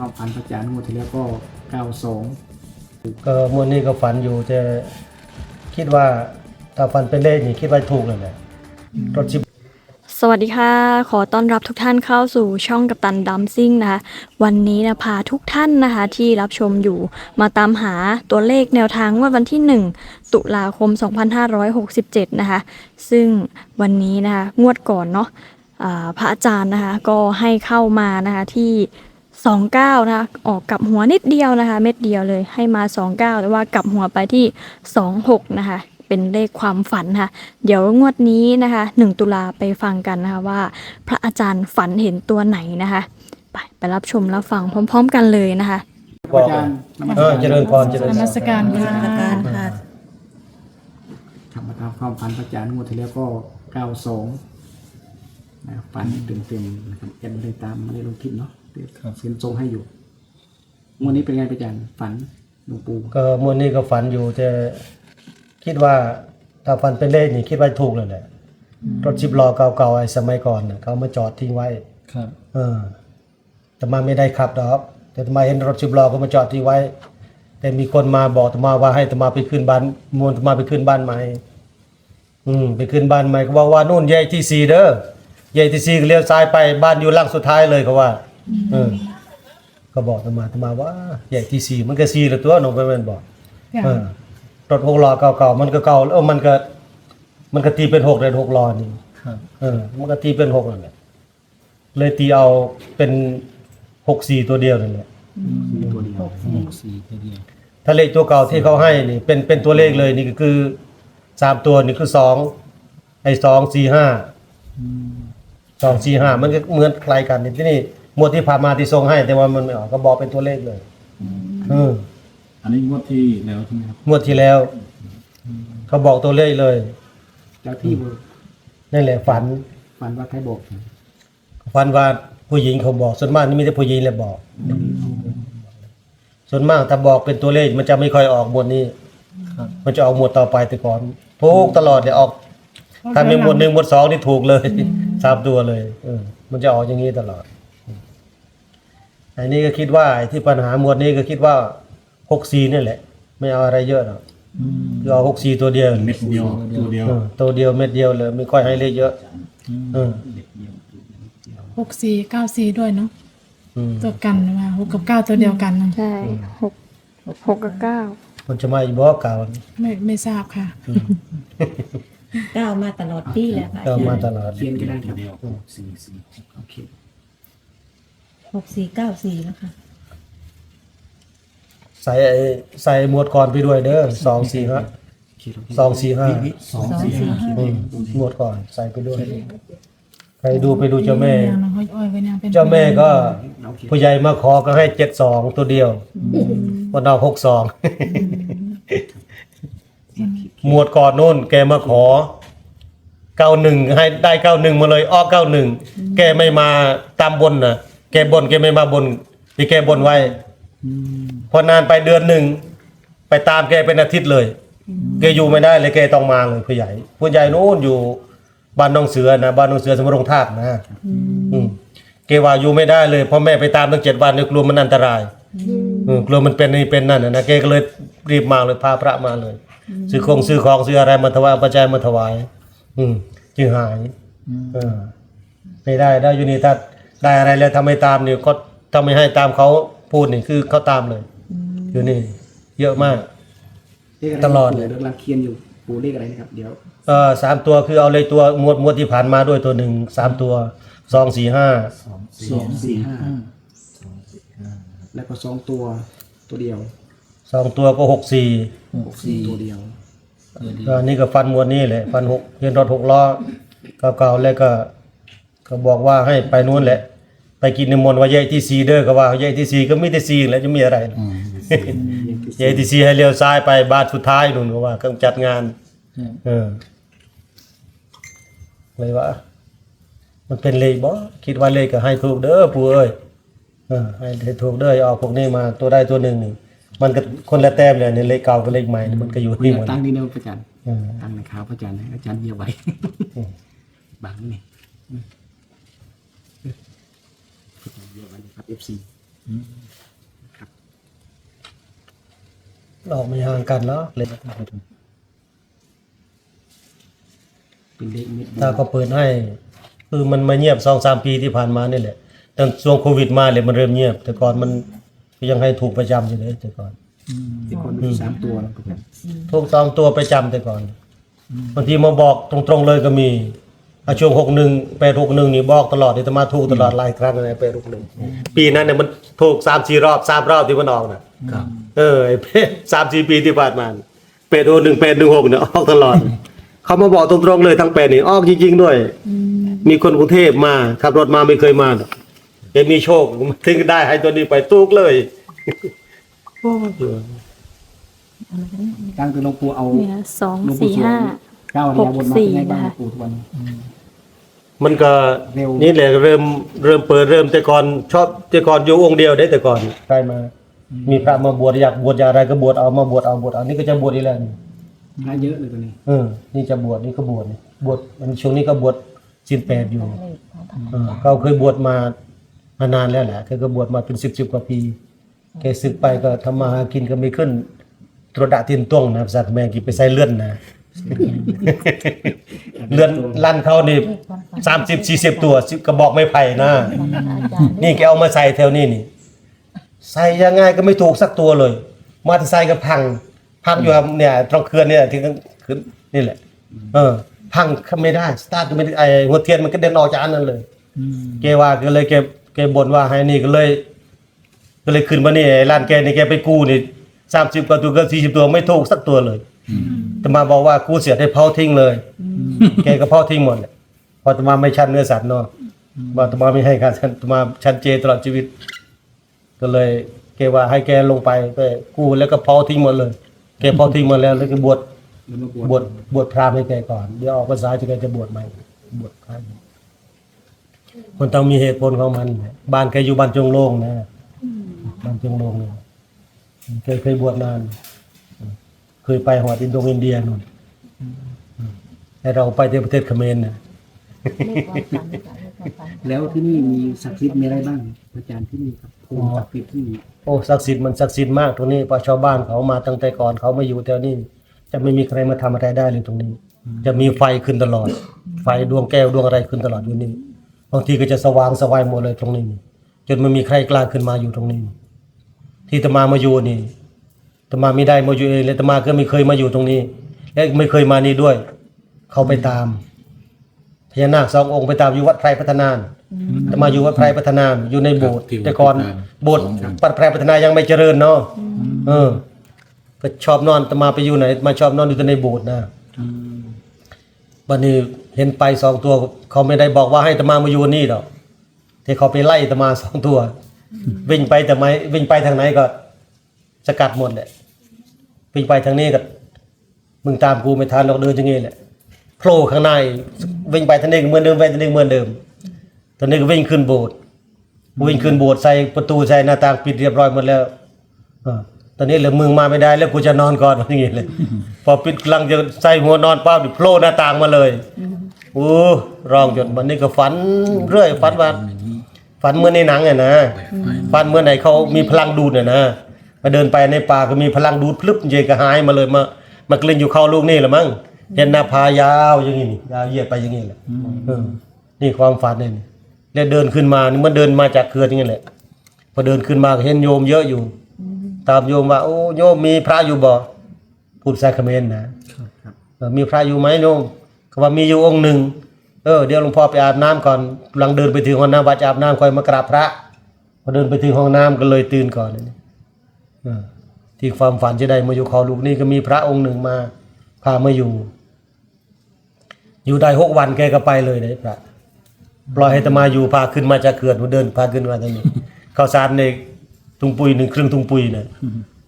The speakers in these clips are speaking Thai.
ความฝันพระอาจารย์งวดที่แล้วก็เก้าสองก็มวนนี้ก็ฝันอยู่แต่คิดว่าถ้าฝันเป็นเลขนี่คิดว่าถูกเลยแหละรถชิบสวัสดีค่ะ ขอต้อนรับทุกท่านเข้าสู่ช่องกัปตันดัมซิ่งนะคะ วันนี้นะพาทุกท่านนะคะที่รับชมอยู่มาตามหาตัวเลขแนวทางงว่าวันที่ 1 ตุลาคม 2567 นะคะ ซึ่งวันนี้นะคะงวดก่อนเนาะอ่าพระอาจารย์นะคะก็ให้เข้ามานะคะที่ 29 นะคะ ออกกลับหัวนิดเดียวนะคะ เม็ดเดียวเลยให้มา 29 แต่ว่ากลับหัวไปที่ 26 นะคะ เป็นเลขความฝันค่ะ เดี๋ยวงวดนี้นะคะ 1 ตุลาไปฟังกันนะคะว่า พระอาจารย์ฝันเห็นตัวไหนนะคะ ไปไปรับชมรับฟังพร้อม ๆ กันเลยนะคะพระอาจารย์นมัสเออการเจริญพรเจริญนมัสการนมัสการค่ะ ทำมาตามความฝันพระอาจารย์งวดที่แล้วก็เก้าสองนะครับฝันเต็มๆนะครับยังไม่ได้ตามไม่ได้ลงคลิปเนาะ เดี๋ยวเซ็นทรงให้อยู่งวดนี้เป็นไงพระอาจารย์ฝันหลวงปู่ก็มวนนี้ก็ฝันอยู่แต่คิดว่าถ้าฝันเป็นเลขนี่คิดว่าถูกเลยแหละรถชิบล้อเก่าๆไอ้สมัยก่อนน่ะเขามาจอดทิ้งไว้ ครับ เออแต่มาไม่ได้ขับดอก แต่มาเห็นรถสิบล้อก็มาจอดที่ไว้ แต่มีคนมาบอกตมาว่าให้ตมาไปขึ้นบ้านมวนตมาไปขึ้นบ้านใหม่ อืมไปขึ้นบ้านใหม่ก็บอกว่านู่นใหญ่ที่สี่เด้อใหญ่ที่สี่ก็เลี้ยวซ้ายไปบ้านอยู่หล่างสุดท้ายเลยเขาว่า เออ ก็บอกตมาตมาว่าใหญ่ที่สี่มันก็สี่ละตัวหนูไปแม่นบอกเออรถหกล้อเก่าๆมันก็เก่าเออมันก็ มันก็ตีเป็นหกเลยหกล้อนี่ครับ เออ มันก็ตีเป็นหกนั่นแหละเลยตีเอาเป็นหกสี่ตัวเดียวนั่นแหละมีตัวเดียวหกสี่ตัวเดียวถ้าเลขตัวเก่าที่เขาให้นี่ เป็นเป็นตัวเลขเลยนี่ก็คือสามตัวนี่คือสองไอ้สองสี่ห้าสองสี่ห้ามันก็เหมือนคล้ายกันนี่ที่นี่ หมวดที่ผ่านมาที่ทรงให้ แต่ว่ามันไม่ออกก็บอกเป็นตัวเลขเลยเอออันนี้งวดที่แล้วใช่ไหมครับงวดที่แล้ว เขาบอกตัวเลขเลยเจ้าที่บอกนั่นแหละฝันฝันว่าใครบอกฝันว่าผู้หญิงเขาบอกส่วนมากนี่มีแต่ผู้หญิงแหละบอก ส่วนมากถ้าบอกเป็นตัวเลขมันจะไม่ค่อยออกหมวดนี้ครับมันจะออกหมวดต่อไปแต่ก่อนถูกตลอดเลยออกถ้ามีหมวดหนึ่งหมวดสองนี่ถูกเลยสามตัวเลยเออมันจะออกอย่างนี้ตลอด ไอ้นี่ก็คิดว่าไอ้ที่ปัญหาหมวดนี้ก็คิดว่าหกสี่นี่แหละ ไม่เอาอะไรเยอะหรอกคือเอาหกสี่ตัวเดียวเม็ดเดียวตัวเดียว เออตัวเดียวเม็ดเดียวเลยไม่ค่อยให้เลขเยอะ เออ หกสี่เก้าสี่ด้วยเนาะอืมตัวกันมาหกกับเก้าตัวเดียวกันนะใช่หกหกกับเก้ามันจะมาอีกบอกเก่าไม่ไม่ทราบค่ะ ก้าวมาตลอดปีแหละค่ะก็มาตลอด เขียนก็ได้ครับเดียวสี่สี่โอเค หกสี่เก้าสี่แล้วค่ะใส่ไอ้ใส่หมวดก่อนไปด้วยเด้อสองสี่ห้าเขียนสองสี่ห้า สองสี่ห้าอืมหมวดก่อนใส่ไปด้วย ใครดูไปดูเจ้าแม่ยังน้อยอ้อยไว้ยังเป็นเจ้าแม่ก็เอาเขียนผู้ใหญ่มาขอก็ให้เจ็ดสองตัวเดียววันเอาหกสองหมวดก่อนนู่น แกมาขอเก้าหนึ่งให้ได้เก้าหนึ่งมาเลยอ้อเก้าหนึ่งแกไม่มาตามบนนะ แกบนแกไม่มาบนที่แกบนไว้พอนานไปเดือนหนึ่งไปตามแกเป็นอาทิตย์เลยแกอยู่ไม่ได้เลยแกต้องมาเลยผู้ใหญ่ผู้ใหญ่นู้นอยู่บ้านน้องเสือนะบ้านน้องเสือสมรงทาบนะอืมแกว่าอยู่ไม่ได้เลยเพราะแม่ไปตามตั้งเจ็ดวันเนี่ยกลัวมันอันตรายอืมกลัวมันเป็นนี่เป็นนั่นน่ะนะแกก็เลยรีบมาเลยพาพระมาเลยซื้อของซื้อของซื้ออะไรมาถวายปัจจัยมาถวาย อืมจึงหายเออไม่ได้ได้อยู่นี่ถ้า ได้อะไรแล้วทำไม่ตามเนี่ยก็ถ้าไม่ให้ตามเขาพูดนี่คือเขาตามเลย อยู่นี่ เยอะมากเลขะไรตลอดเลยกำลังเขียนอยู่ปู่เลขอะไรนะครับ เดี๋ยวเออสามตัวคือเอาเลยตัวหมวดหมวดที่ผ่านมาด้วยตัวหนึ่งสามตัวสองสี่ห้าสองสี่ห้าแล้วก็สองตัวตัวเดียวสองตัวก็หกสี่หกสี่ตัวเดียวก็นี่ก็ฟันหมวดนี่แหละฟันหกเรียนรถหกล้อเก่าๆแล้วก็ ก็บอกว่าให้ไปนู้นแหละ ไปกินในมนต์ว่าแยกที่ซีเด้อก็ว่าแยที่ซีก็ไม่ได้ซีแล้วจะมีอะไรแยที่ซีให้เลี้ยวซ้ายไปบาทสุดท้ายนู่นก็ว่าก็จัดงานเออเลยว่า มันเป็นเลขบ่คิดว่าเลขก็ให้ถูกเด้อปู่เอ้ยเออให้ถูกเด้ออย่าเอาพวกนี้มาตัวได้ตัวหนึ่งนี่มันก็คนละแต้มเลยเนี่ยเลขเก่ากับเลขใหม่ มันก็อยู่ที่หมดตั้งนี่นะพระอาจารย์ตั้งในข่าวพระอาจารย์นะอาจารย์เยียไว้บางนี่ อืมเยียไว้นะครับ FC อเราไม่ห่างกันแล้วเลยเป็นเลขเม็ดเดียวถ้าก็เปิดให้ คือมันมาเงียบสองสามปีที่ผ่านมานี่แหละตั้งช่วงโควิดมาเลยมันเริ่มเงียบ แต่ก่อนมันก็ยังให้ถูกประจำอยู่เลยแต่ก่อนที่คนมีสามตัวแล้วก็แบบถูกสองตัวประจำแต่ก่อนบางทีมาบอกตรงๆเลยก็มี อะช่วงหกหนึ่งแปดหกหนึ่งนี่บอกตลอดที่จะมาถูกตลอดหลายครั้งเลยแปดหกหนึ่งปีนั้นเนี่ยมันถูกสามสี่รอบสามรอบที่มันออกน่ะครับ เออไอ้สามสี่ปีที่ผ่านมาเป็ดโอหนึ่งเป็ดหนึ่งหกเนี่ยออกตลอด เขามาบอกตรงๆเลยทั้งเป็ดนี่ออกจริงๆด้วย มีคนกรุงเทพมาขับรถมาไม่เคยมาหรอกเห็นมีโชคถึงได้ให้ตัวนี้ไปตุกเลยโอ้ยตั้งแต่หลวงปู่เอาเนี่ยสองหลวงปู่สี่ห้า เก้าเนี่ยบนมาเป็นไงบ้างหลวหกสี่งปู่ทุกวันนี้มันก็เร็วนี่แหละเริ่มเริ่มเปิดเริ่มแต่ก่อนชอบแต่ก่อนอยู่องค์เดียวได้แต่ก่อนใครมา มีพระมาบวชอยากบวชอยากอะไรก็บวชเอามาบวชเอาบวชเอานี่ก็จะบวชอีกแล้วนี่พระเยอะเลยตอนนี้ เออ นี่จะบวชนี่ก็บวชนี่บวชมันช่วงนี้ก็บวชสินแปดอยู่เออเขาเคยบวชมามานานแล้วแหละเคยก็บวชมาเป็นสิบสิบกว่าปีแกศึกไปก็ทำมาหากินก็ไม่ขึ้นตรวดะตินต้วงนะภาษาเขมรกินไปใส่เลื่อนนะ เลื่อนลั่นเขานี่สามสิบสี่สิบตัวกระบอกไม้ไผ่นะ นี่แกเอามาใส่แถวนี้นี่ ใส่ยังไงก็ไม่ถูกสักตัวเลย มาที่ใส่ก็พัง พังอยู่ครับเนี่ยตรงเขื่อนเนี่ยที่ขึ้นนี่แหละ เออ พังไม่ได้สตาร์ทก็ไม่ได้ไอ้หัวเทียนมันก็เดินออกจากอันนั้นเลยแกว่าก็เลยแกแกบ่นว่าให้นี่ก็เลย ก็เลยขึ้นมานี่ไอ้ร้านแกนี่แกไปกู้นี่สามสิบกว่าตัวก็สี่สิบตัวไม่ถูกสักตัวเลยแต่มาบอกว่ากู้เสียให้เผาทิ้งเลยแกก็เผาทิ้งหมดแหละเพอตมาไม่ชันเนื้อสัตว์เนาะว่าตมาไม่ให้การชันตมาชันเจตลอดชีวิต ก็เลย แกว่าให้แกลงไปไปกู้แล้วก็เผาทิ้งหมดเลย แกเผาทิ้งหมดแล้วแล้วก็บวชแล้วมาบวชบวชพราหมณ์ให้แกก่อนเดี๋ยวออกภาษาจะแกจะบวชใหม่บวชพระมันต้องมีเหตุผลของมัน บ้านแกอยู่บ้านจงโลงนะบ้านจงโลงเนี่ยเคยเคยบวชนานเค ยไปหอดอินโดอินเดียนู่นแต่เราไปที่ประเทศเขมรนะแล้วที่นี่มีศักดิ์สิทธิ์มีอะไรบ้างอาจารย์ที่นี่ครับภูมิศักดิ์สิทธิ์ที่นี่โอ้ศักดิ์สิทธิ์มันศักดิ์สิทธิ์มากตรงนี้เพราะชาวบ้านเขามาตั้งแต่ก่อนเขามาอยู่แถวนี้ จะไม่มีใครมาทำอะไรได้เลยตรงนี้ จะมีไฟขึ้นตลอด ไฟดวงแก้วดวงอะไรขึ้นตลอดอยู่นี่บางทีก็จะสว่างสวายหมดเลยตรงนี้ จนไม่มีใครกล้าขึ้นมาอยู่ตรงนี้ ที่ตมามาอยู่นี่ ตมาไม่ได้มาอยู่เองเลยตมาก็ไม่เคยมาอยู่ตรงนี้ และไม่เคยมานี่ด้วย เขาไปตามพญานาคสององค์ไปตามอยู่วัดไพรพัฒนานตมาอยู่วัดไพรพัฒนานอยู่ในโบสถ์ที่วัดแต่ก่อนพัฒนาโบสถ์วัดไพรพัฒนายังไม่เจริญเนาะเออก็ชอบนอนตมาไปอยู่ไหน มาชอบนอนอยู่แต่ในโบสถ์นะวันนี้เห็นไปสองตัว เขาไม่ได้บอกว่าให้ตมามาอยู่นี่หรอกที่เขาไปไล่ตมาสองตัว วิ่งไปแต่ไม่วิ่งไปทางไหนก็สกัดหมดแหละ วิ่งไปทางนี้ก็มึงตามกูไม่ทันหรอกเดินอย่างงี้แหละโผล่ข้างในวิ่งไปทางนี้ก็เหมือนเดิมไปทางนี้ก็เหมือนเดิมตอนนี้ก็วิ่งขึ้นโบสถ์วิ่งขึ้นโบสถ์ใส่ประตูใส่หน้าต่างปิดเรียบร้อยหมดแล้วอ่าตอนนี้เหลือมึงมาไม่ได้แล้วกูจะนอนก่อนอย่างงี้เลย พอปิดกำลังจะใส่หัวนอนปั๊บนี่โผล่หน้าต่างมาเลยโอ้ร้องจนวันนี้ก็ฝันเรื่อยฝันว่าฝันเหมื่อนในหนังอะนะฝันเหมื่อนไหนเขามีพลังดูดอะนะ มาเดินไปในป่าก็มีพลังดูดพลึบเจก็หายมาเลยมามากลิ้นอยู่เข้าลูกนี่แหละมั้งเห็นหน้าผายาวอย่างนี้นี่ยาวเหยียดไปอย่างนี้แหละเออนี่ความฝันเนี่ยแล้วเดินขึ้นมานี่มันเดินมาจากเขื่อนอย่างนี้แหละพอเดินขึ้นมาก็เห็นโยมเยอะอยู่ ตามโยมว่าโอ้โยมมีพระอยู่บ่พูดแซคเมรนะมีพระอยู่ไหมโยมเขาว่ามีอยู่องค์หนึ่งเออเดี๋ยวหลวงพ่อไปอาบน้ำก่อนกำลังเดินไปถึงห้องน้ำว่าจะอาบน้ำค่อยมากราบพระพอเดินไปถึงห้องน้ำก็เลยตื่นก่อนนี่เออ ที่ความฝันจะได้มาอยู่คอลูกนี่ก็มีพระองค์หนึ่งมา พามาอยู่ อยู่ได้หกวันแกก็ไปเลยนะพระปล่อยให้ตมาอยู่พาขึ้นมาจากเขื่อนเดินพาขึ้นมาตรงนี้ข้าวสารในถุงปุยหนึ่งครึ่งถุงปุยนะ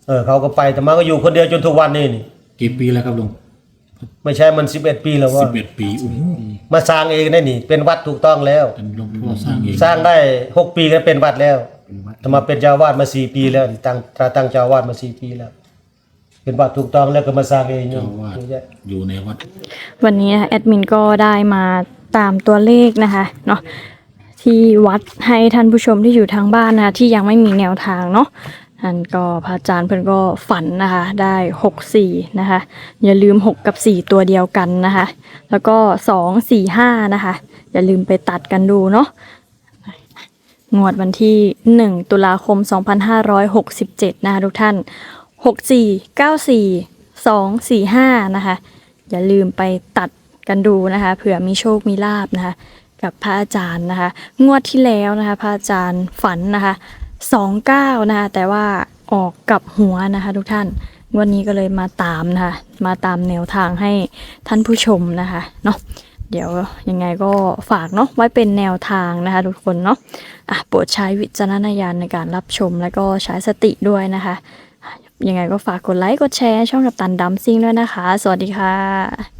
เออเขาก็ไปแต่มาก็อยู่คนเดียวจนทุกวันนี่นี่กี่ปีแล้วครับลุงไม่ใช่มันสิบเอ็ดปีแล้วสิว่าบเอ็ดปีอุ้ยมาสร้างเองได้นี่ เป็นวัดถูกต้องแล้วเป็นหลวงพ่อสร้างเองสร้างได้หกปีก็เป็นวัดแล้ว เป็นวัดแต่มาเป็นเจ้าวาดมาสี่ปีแล้วตั้งตั้งเจ้าวาดมาสี่ปีแล้ว เป็นวัดถูกต้องแล้วก็มาสร้างเองอยู่เจ้าวาดเยอะแยะอยู่ในวัดวันนี้นะคะแอดมินก็ได้มาตามตัวเลขนะคะเนาะที่วัดให้ท่านผู้ชมที่อยู่ทางบ้านนะคะที่ยังไม่มีแนวทางเนาะท่านก็พระอาจารย์เพิ่นก็ฝันนะคะได้หกสี่นะคะอย่าลืมหกกับสี่ตัวเดียวกันนะคะ แล้วก็สองสี่ห้านะคะอย่าลืมไปตัดกันดูเนาะ งวดวันที่ 1 ตุลาคม 2567 นะคะทุกท่าน 64 94 245 นะคะ อย่าลืมไปตัดกันดูนะคะเผื่อมีโชคมีลาบนะคะกับพระอาจารย์นะคะ งวดที่แล้วนะคะพระอาจารย์ฝันนะคะ29นะคะแต่ว่าออกกับหัวนะคะ ทุกท่านวันนี้ก็เลยมาตามนะคะ มาตามแนวทางให้ท่านผู้ชมนะคะเนาะ เดี๋ยวยังไงก็ฝากเนาะไว้เป็นแนวทางนะคะทุกคนเนาะอะโปรดใช้วิจารณญาณในการรับชมแล้วก็ใช้สติด้วยนะคะอะยังไงก็ฝากกดไลค์กดแชร์ช่องกับตันดัมซิงด้วยนะคะ สวัสดีค่ะ